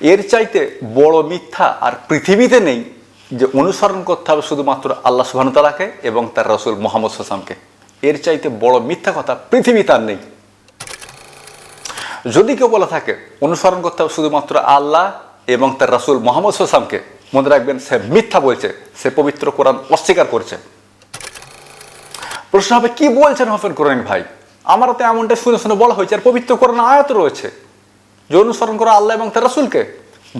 এর চাইতে বড় মিথ্যা আর পৃথিবীতে নেই যে অনুসরণ করতে হবে শুধুমাত্র আল্লাহ সুবাহতালাকে এবং তার রসুল মোহাম্মদ সাসামকে এর চাইতে বড় মিথ্যা কথা পৃথিবী আর নেই। যদি কেউ বলে থাকে, অনুসরণ করতে হবে শুধুমাত্র আল্লাহ এবং তার রাসুল মোহাম্মদ সাসামকে মনে রাখবেন সে মিথ্যা বলছে, সে পবিত্র কোরআন অস্বীকার করছে। প্রশ্ন হবে, কি বলছেন হোসেন কোরআন ভাই? আমারও তো এমনটা শুনে শুনে বলা হয়েছে, আর পবিত্র কোরআন আয়াত রয়েছে। যে অনুসরণ করা আল্লাহ এবং তার রাসুলকে,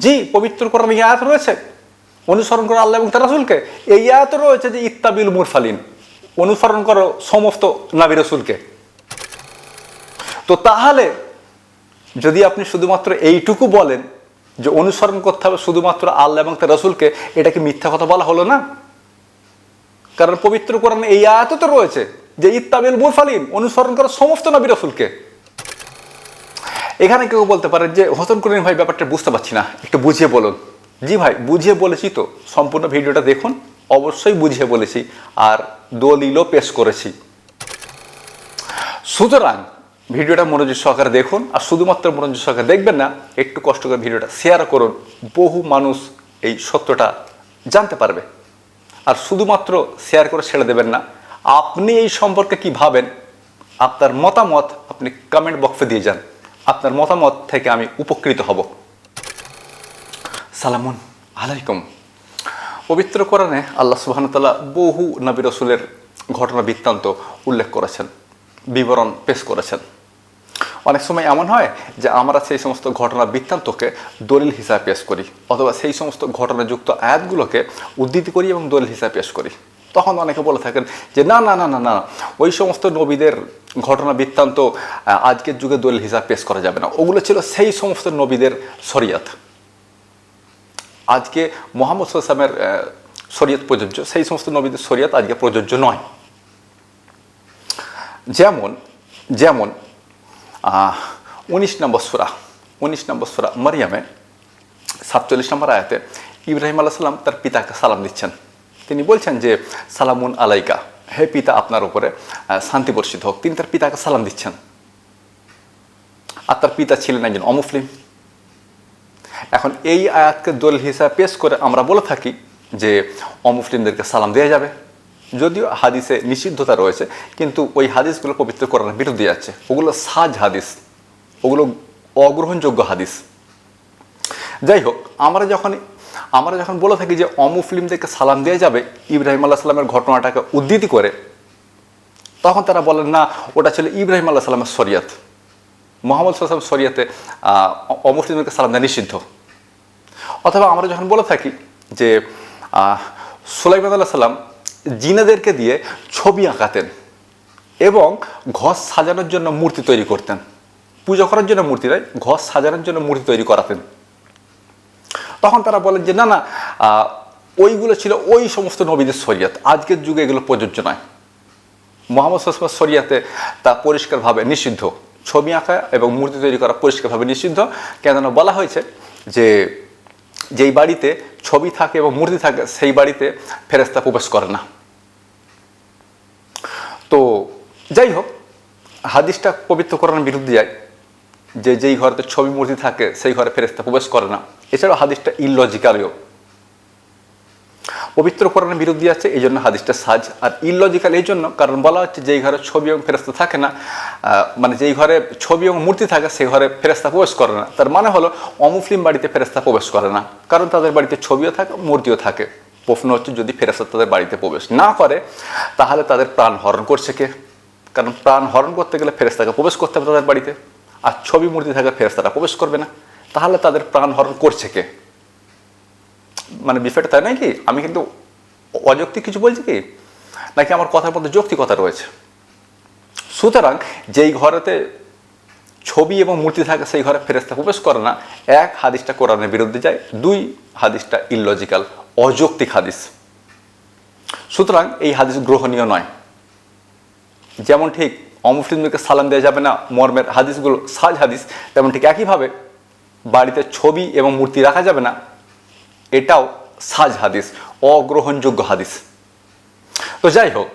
জি, পবিত্র কোরআন এই আয়াত রয়েছে, অনুসরণ করো আল্লাহ এবং তার রাসুলকে, এই আয়াত রয়েছে যে ইত্তাবিল মুরফালিন অনুসরণ করো সমস্ত নাবি রসুলকে। তো তাহলে, যদি আপনি শুধুমাত্র এইটুকু বলেন যে অনুসরণ করতে হবে শুধুমাত্র আল্লাহ এবং তার রসুলকে, এটা কি মিথ্যা কথা বলা হলো না? কারণ পবিত্র কোরআন এই আয়াত তো রয়েছে যে ইত্তাবিল মুরফালিন অনুসরণ করো সমস্ত নবী রসুলকে। এখানে কেউ বলতে পারে যে হোসেন করিম ভাই, ব্যাপারটা বুঝতে পারছি না। একটু বুঝিয়ে বলুন। জি ভাই, বুঝিয়ে বলেছি তো। সম্পূর্ণ ভিডিওটা দেখুন। অবশ্যই বুঝিয়ে বলেছি। আর দলিলও পেশ করেছি। সুতরাং, ভিডিওটা মনোযোগ সহকারে দেখুন। আর শুধুমাত্র মনোযোগ সহকারে দেখবেন না, একটু কষ্ট করে ভিডিওটা শেয়ার করুন। বহু মানুষ এই সত্যটা জানতে পারবে। আর শুধুমাত্র শেয়ার করে ছেড়ে দেবেন না। আপনি এই সম্পর্কে কি ভাবেন, আপনার মতামত আপনি কমেন্ট বক্সে দিয়ে যান। আপনার মতামত থেকে আমি উপকৃত হব। সালামুন আলাইকুম। পবিত্র কোরআনে আল্লাহ সুবাহতাল্লাহ বহু নবী রসুলের ঘটনা বৃত্তান্ত উল্লেখ করেছেন, বিবরণ পেশ করেছেন। অনেক সময় এমন হয় যে আমরা সেই সমস্ত ঘটনা বৃত্তান্তকে দলিল হিসাবে পেশ করি, অথবা সেই সমস্ত ঘটনাযুক্ত আয়াতগুলোকে উদ্ধৃতি করি এবং দলিল হিসাবে পেশ করি। তখন অনেকে বলে থাকেন যে, না না না না না, ওই সমস্ত নবীদের ঘটনা বৃত্তান্ত আজকের যুগে দলিল হিসাব পেশ করা যাবে না। ওগুলো ছিল সেই সমস্ত নবীদের শরিয়াত। আজকে মোহাম্মদ সাল্লামের শরিয়ত প্রযোজ্য, সেই সমস্ত নবীদের শরীয়ত আজকে প্রযোজ্য নয়। যেমন যেমন উনিশ নম্বর সুরা, উনিশ নম্বর সুরা মারিয়ামে সাতচল্লিশ নম্বর আয়াতে ইব্রাহিম আল্লাহ সাল্লাম তার পিতাকে সালাম দিচ্ছেন। তিনি বলছেন যে, সালামুন আলাইকা, হে পিতা আপনার উপরে শান্তি বর্ষিত হোক। তিনি তার পিতাকে সালাম দিচ্ছেন। আর তার পিতা ছিলেন একজন অমুসলিম। এখন এই আয়াতকে দলিল হিসাবে পেশ করে আমরা বলে থাকি যে, অমুসলিমদেরকে সালাম দেওয়া যাবে। যদিও হাদিসে নিষিদ্ধতা রয়েছে, কিন্তু ওই হাদিসগুলো পবিত্র করার বিরুদ্ধে যাচ্ছে ওগুলো সাজ হাদিস। ওগুলো অগ্রহণযোগ্য হাদিস। যাই হোক, আমরা যখন আমরা যখন বলে থাকি যে অমুসলিমদেরকে সালাম দেওয়া যাবে, ইব্রাহিম আল্লাহ সাল্লামের ঘটনাটাকে উদ্ধৃতি করে, তখন তারা বলেন, না, ওটা ছিল ইব্রাহিম আল্লাহ সাল্লামের শরিয়ত। মোহাম্মদ সাল্লাম শরিয়াতে অমুসলিমদেরকে সালাম দেওয়া নিষিদ্ধ। অথবা আমরা যখন বলে থাকি যে সুলাইমান আল্লাহ সাল্লাম জিনেদেরকে দিয়ে ছবি আঁকাতেন এবং ঘর সাজানোর জন্য মূর্তি তৈরি করতেন। পুজো করার জন্য মূর্তি নয়, ঘর সাজানোর জন্য মূর্তি তৈরি করাতেন। তখন তারা বলেন যে, না না ওইগুলো ছিল ওই সমস্ত নবীদের শরিয়ত। আজকের যুগে এগুলো প্রযোজ্য নয়। মোহাম্মদ সাল্লামের শরিয়াতে তা পরিষ্কারভাবে নিষিদ্ধ। ছবি আঁকা এবং মূর্তি তৈরি করা পরিষ্কারভাবে নিষিদ্ধ। কেননা বলা হয়েছে যে, যেই বাড়িতে ছবি থাকে এবং মূর্তি থাকে, সেই বাড়িতে ফেরেস্তা প্রবেশ করে না। তো যাই হোক, হাদিসটা পবিত্র করানোর বিরুদ্ধে যায়। যে যেই ঘরেতে ছবি মূর্তি থাকে, সেই ঘরে ফেরেস্তা প্রবেশ করে না। এছাড়াও হাদিসটা ইললজিক্যালও পবিত্র কোরআনের বিরুদ্ধে আছে এই জন্য হাদিসটা সাজ। আর ইললজিক্যাল এই জন্য কারণ বলা হচ্ছে যেই ঘরে ছবি এবং ফেরস্তা থাকে না মানে যেই ঘরে ছবি এবং মূর্তি থাকে, সেই ঘরে ফেরস্তা প্রবেশ করে না। তার মানে হলো, অমুসলিম বাড়িতে ফেরস্তা প্রবেশ করে না। কারণ তাদের বাড়িতে ছবিও থাকে, মূর্তিও থাকে। প্রশ্ন হচ্ছে, যদি ফেরস্তা তাদের বাড়িতে প্রবেশ না করে, তাহলে তাদের প্রাণ হরণ করছে কে? কারণ প্রাণ হরণ করতে গেলে ফেরেস্তাকে প্রবেশ করতে হবে তাদের বাড়িতে। আর ছবি মূর্তি থাকলে ফেরেস্তারা প্রবেশ করবে না। তাহলে তাদের প্রাণ হরণ করছে কে? মানে বিষয়টা তাই নয় কি? আমি কিন্তু অযৌক্তিক কিছু বলছি কি? নাকি আমার কথার মধ্যে যৌক্তিকতা রয়েছে? সুতরাং যেই ঘরেতে ছবি এবং মূর্তি থাকে, সেই ঘরে ফেরেস্তা প্রবেশ করে না। এক হাদিসটা কোরআনের বিরুদ্ধে যায়, দুই হাদিসটা ইললজিক্যাল অযৌক্তিক হাদিস। সুতরাং এই হাদিস গ্রহণীয় নয়। যেমন ঠিক অমুসলিমদেরকে সালাম দেওয়া যাবে না, মর্মের হাদিসগুলো সাজ হাদিস তেমন ঠিক একইভাবে বাড়িতে ছবি এবং মূর্তি রাখা যাবে না, এটাও সাজ হাদিস, অগ্রহণযোগ্য হাদিস। তো যাই হোক,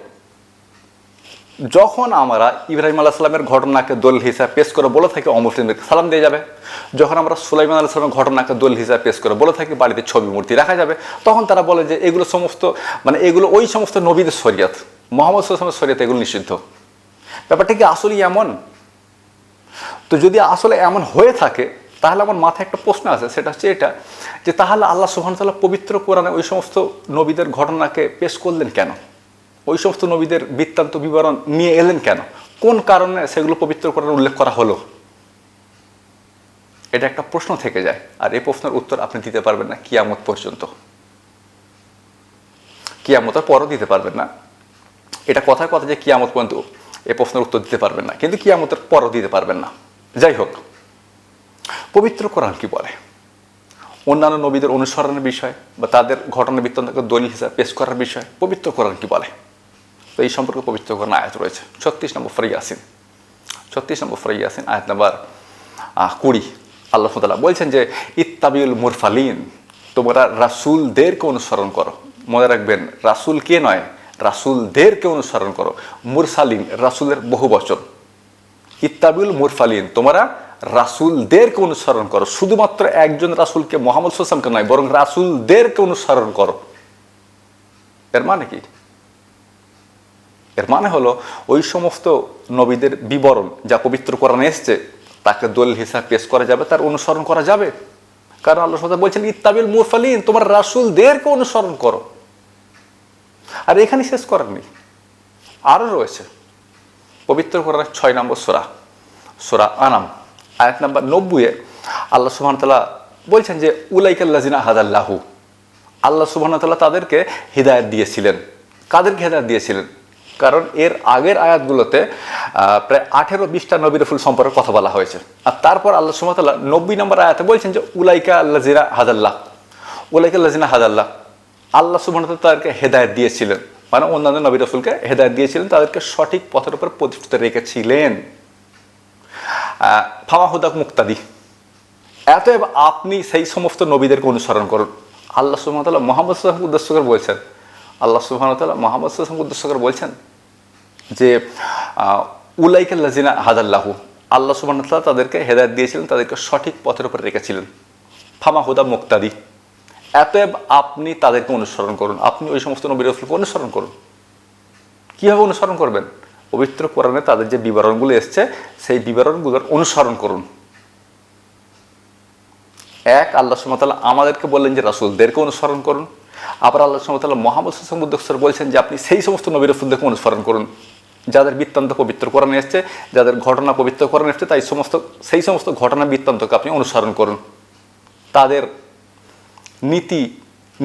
যখন আমরা ইব্রাহিম আল্লাহ সাল্লামের ঘটনাকে দলিল হিসাবে পেশ করে বলে থাকি, অমুসলিমদেরকে সালাম দিয়ে যাবে। যখন আমরা সুলাইমান আল্লাহ সাল্লামের ঘটনাকে দলিল হিসাবে পেশ করে বলে থাকি, বাড়িতে ছবি, মূর্তি রাখা যাবে, তখন তারা বলে যে, এগুলো সমস্ত মানে এগুলো ওই সমস্ত নবীদের শরিয়ত, মোহাম্মদ সাল্লামের শরিয়ত এগুলো নিষিদ্ধ। ব্যাপারটা কি আসলেই এমন? তো যদি আসলে এমন হয়ে থাকে, তাহলে আমার মাথায় একটা প্রশ্ন আছে, সেটা হচ্ছে এটা, যে তাহলে আল্লাহ সুহানতাল্লাহ পবিত্র কোরআনে ওই সমস্ত নবীদের ঘটনাকে পেশ করলেন কেন? ওই সমস্ত নবীদের বৃত্তান্ত বিবরণ নিয়ে এলেন কেন? কোন কারণে সেগুলো পবিত্র কোরআনে উল্লেখ করা হলো? এটা একটা প্রশ্ন থেকে যায়, আর এই প্রশ্নের উত্তর আপনি দিতে পারবেন না কিয়ামত পর্যন্ত। কিয়ামতের পরও দিতে পারবেন না। এটা কথায় কথা যে কিয়ামত পর্যন্ত এই প্রশ্নের উত্তর দিতে পারবেন না। কিন্তু কি কিয়ামতের পরও দিতে পারবেন না। যাই হোক, পবিত্র কোরআন কি বলে? অন্যান্য নবীদের অনুসরণের বিষয় বা তাদের ঘটনা বৃত্তান্তকে দলিল হিসাবে পেশ করার বিষয় পবিত্র কোরআন কি বলে? তো এই সম্পর্কে পবিত্র কোরআন আয়াত রয়েছে। ছত্রিশ নম্বর ফ্রাই আসিন ছত্রিশ নম্বর ফ্রাই আসিন আয়াত নম্বর কুড়ি। আল্লাহ তালা বলছেন যে, ইত্তাবিউল মুরফালিন তোমরা রাসুলদেরকে অনুসরণ করো। মনে রাখবেন, রাসুল কে নয় রাসুলদেরকে অনুসরণ করো। মুরসালিন, রাসুলের বহু বচন। ইত্তাবিউল মুরফালিন তোমরা রাসুলদেরকে অনুসরণ করো। শুধুমাত্র একজন রাসুলকে মোহাম্মদ সাল্লামকে নয়, বরং রাসুলদেরকে অনুসরণ করো। এর মানে কি? এর মানে হলো, ওই সমস্ত নবীদের বিবরণ যা পবিত্র কোরআনে এসছে, তাকে দলিল হিসাবে পেশ করা যাবে, তার অনুসরণ করা যাবে। কারণ আল্লাহ বলছেন ইত্তাবিল মুরফালিন তোমার রাসুলদেরকে অনুসরণ করো। আর এখানে শেষ করার নেই। আরও রয়েছে পবিত্র কোরআনের ছয় নম্বর সোরা সোরা আনাম, আয়াত নম্বর নব্বইয়ে আল্লাহ সুবহান তাআলা বলছেন যে উলাইকাল্লাজিনা হাদাল্লাহু। আল্লাহ সুবহান তাআলা তাদেরকে হৃদায়ত দিয়েছিলেন। কাদেরকে হৃদায়ত দিয়েছিলেন? কারণ এর আগের আয়াতগুলোতে প্রায় আঠেরো বিশটা নবী রসুল সম্পর্কে কথা বলা হয়েছে। আর তারপর আল্লাহ তাআলা নব্বই নম্বর আয়াতে বলছেন যে, উলাইকা আল্লাজিনা হাদাল্লাহ। উলাইকা আল্লাজিনা হাদাল্লাহ। আল্লাহ তাআলা তাদেরকে হেদায়ত দিয়েছিলেন। মানে অন্যান্য নবী রসুলকে হেদায়ত দিয়েছিলেন, তাদেরকে সঠিক পথের উপর প্রতিষ্ঠিত রেখেছিলেন। ফামা হুদাক মুক্তাদি। এতএব আপনি সেই সমস্ত নবীদেরকে অনুসরণ করুন। আল্লাহ সুহামতাল্লাহ মোহাম্মদ সাল্লাম উদ্দেশ্য করে বলছেন, আল্লাহ সুহামতাল্লাহ মোহাম্মদ সাল্লাম উদ্দেশ্য করে বলছেন যে উলাইকে লাজিনা হাদাল্লাহু। আল্লাহ সুবাহতাল্লাহ তাদেরকে হেদায়ত দিয়েছিলেন, তাদেরকে সঠিক পথের উপর রেখেছিলেন। ফামা হুদা মুক্তাদি। এতএব আপনি তাদেরকে অনুসরণ করুন। আপনি ওই সমস্ত নবী রসুলকে অনুসরণ করুন। কীভাবে অনুসরণ করবেন? পবিত্র কোরআনে তাদের যে বিবরণগুলো এসছে, সেই বিবরণগুলোর অনুসরণ করুন। এক, আল্লাহ সুমতাল্লাহ আমাদেরকে বললেন যে রাসুলদেরকে অনুসরণ করুন। আবার আল্লাহ সুমতাল্লাহ মোহাম্মদ সাসমুদ্দর বলছেন যে আপনি সেই সমস্ত নবী রসুলদেরকে অনুসরণ করুন। যাদের বৃত্তান্ত পবিত্র কোরআনে এসছে, যাদের ঘটনা পবিত্র কোরআনে এসছে, তাই সমস্ত, সেই সমস্ত ঘটনা বৃত্তান্তকে আপনি অনুসরণ করুন। তাদের নীতি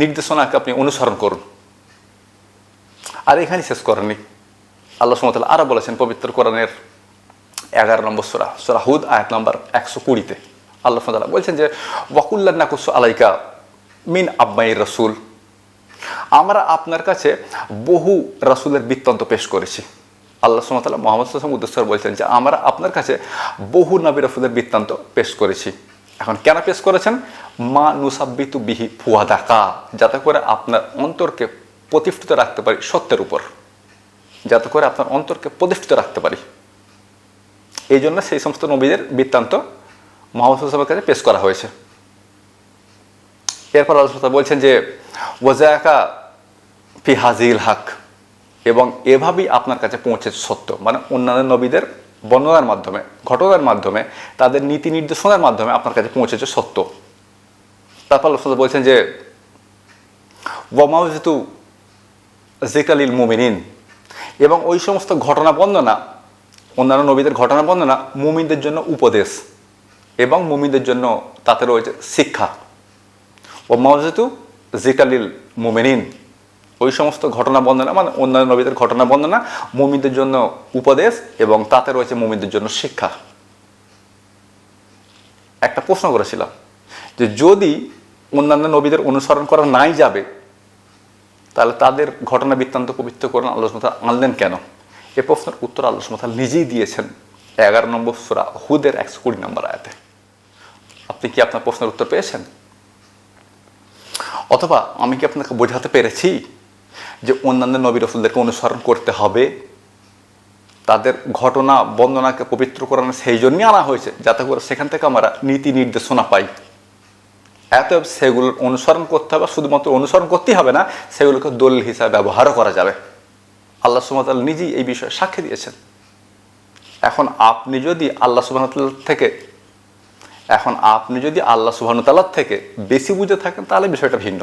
নির্দেশনাকে আপনি অনুসরণ করুন। আর এখানে শেষ করেননি আল্লাহ সুমতাল আরও বলেছেন পবিত্র কোরআনের এগারো নম্বর সোরা সোরা হুদ, আয়াত নম্বর একশো কুড়িতে আল্লাহ সুমতাল বলছেন যে ওয়াকুল্লা নাকুস আলাইকা মিন আব্বাই রসুল। আমরা আপনার কাছে বহু রাসুলের বৃত্তান্ত পেশ করেছি। আল্লাহ সুমতাল্লাহ মোহাম্মদ উদ্দেশ্য বলছেন যে, আমরা আপনার কাছে বহু নবী রসুলের বৃত্তান্ত পেশ করেছি। এখন কেন পেশ করেছেন? মা নুসাব্বিতু বিহি ফুয়াদাকা, যাতে করে আপনার অন্তরকে প্রতিষ্ঠিত রাখতে পারি সত্যের উপর। যাতে করে আপনার অন্তরকে প্রতিষ্ঠিত রাখতে পারি। এই জন্য সেই সমস্ত নবীদের বৃত্তান্ত মোহাম্মদ কাছে পেশ করা হয়েছে। এরপর আল্লাহ বলছেন যে ওয়াজাকা ফি হাজিল হাক এবং এভাবেই আপনার কাছে পৌঁছেছে সত্য। মানে অন্যান্য নবীদের বর্ণনার মাধ্যমে, ঘটনার মাধ্যমে, তাদের নীতি নির্দেশনার মাধ্যমে আপনার কাছে পৌঁছেছে সত্য। তারপর বলছেন যে ওয়ামাউজিতু জিকালিল মুমিনিন এবং ওই সমস্ত ঘটনা বর্ণনা, অন্যান্য নবীদের ঘটনা বর্ণনা মুমিনদের জন্য উপদেশ এবং মুমিনদের জন্য তাতে রয়েছে শিক্ষা। ও জিকালিল মুমিনিন ওই সমস্ত ঘটনা বর্ণনা মানে অন্যান্য নবীদের ঘটনা বর্ণনা মমিদের জন্য উপদেশ এবং তাতে রয়েছে মমিদের জন্য শিক্ষা। একটা প্রশ্ন করেছিলাম যে যদি অন্যান্য নবীদের অনুসরণ করা নাই যাবে, তাহলে তাদের ঘটনা বৃত্তান্ত পবিত্র করেন আল্লাহ আনলেন কেন? এ প্রশ্নের উত্তর আল্লাহ নিজেই দিয়েছেন এগারো নম্বর সুরা হুদের একশো কুড়ি নম্বর আয়াতে। আপনি কি আপনার প্রশ্নের উত্তর পেয়েছেন? অথবা আমি কি আপনাকে বোঝাতে পেরেছি যে অন্যান্য নবী রসুলদেরকে অনুসরণ করতে হবে, তাদের ঘটনা, বন্দনাকে পবিত্র করানো সেই জন্যই আনা হয়েছে, যাতে করে সেখান থেকে আমরা নীতি নির্দেশনা পাই। এত সেগুলোর অনুসরণ করতে হবে, শুধুমাত্র অনুসরণ করতেই হবে না, সেগুলোকে দলিল হিসাবে ব্যবহারও করা যাবে। আল্লাহ সুমতাল নিজেই এই বিষয়ে সাক্ষী দিয়েছেন। এখন আপনি যদি আল্লাহ সুবাহতাল্লাহ থেকে, এখন আপনি যদি আল্লাহ সুবাহতাল্লাহ থেকে বেশি বুঝে থাকেন, তাহলে বিষয়টা ভিন্ন।